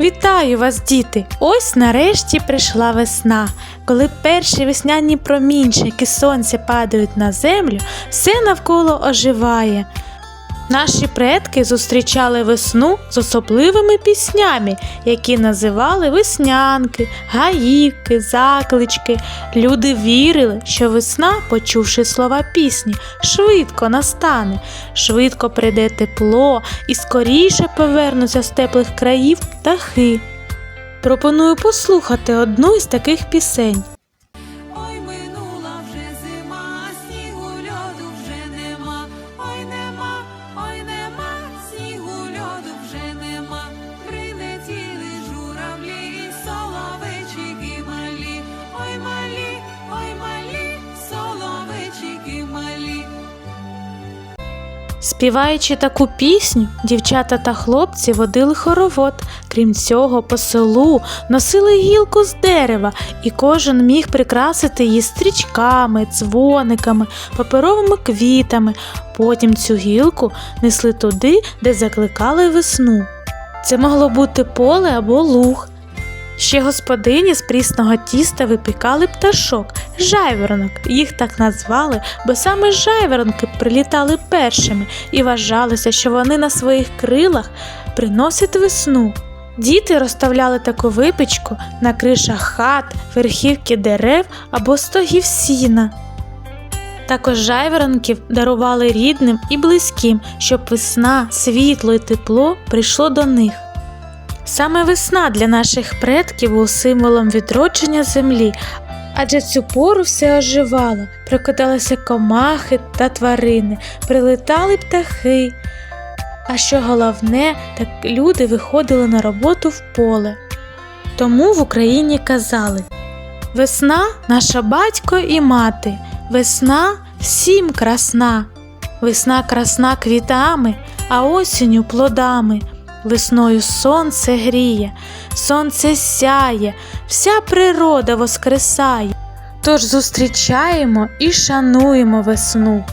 Вітаю вас, діти! Ось нарешті прийшла весна. Коли перші весняні промінчики сонця падають на землю, все навколо оживає. Наші предки зустрічали весну з особливими піснями, які називали веснянки, гаївки, заклички. Люди вірили, що весна, почувши слова пісні, швидко настане, швидко прийде тепло і скоріше повернуться з теплих країв птахи. Пропоную послухати одну із таких пісень. Співаючи таку пісню, дівчата та хлопці водили хоровод. Крім цього, по селу носили гілку з дерева, і кожен міг прикрасити її стрічками, дзвониками, паперовими квітами. Потім цю гілку несли туди, де закликали весну. Це могло бути поле або луг. Ще господині з прісного тіста випікали пташок, жайворонок. Їх так назвали, бо саме жайворонки прилітали першими і вважалося, що вони на своїх крилах приносять весну. Діти розставляли таку випічку на кришах хат, верхівки дерев або стогів сіна. Також жайворонків дарували рідним і близьким, щоб весна, світло і тепло прийшло до них. Саме весна для наших предків був символом відродження землі, адже цю пору все оживало, прокидалися комахи та тварини, прилетали птахи. А що головне, так люди виходили на роботу в поле. Тому в Україні казали: Весна наша батько і мати, весна всім красна, весна красна квітами, а осінню плодами. Весною сонце гріє, сонце сяє, вся природа воскресає. Тож зустрічаємо і шануємо весну.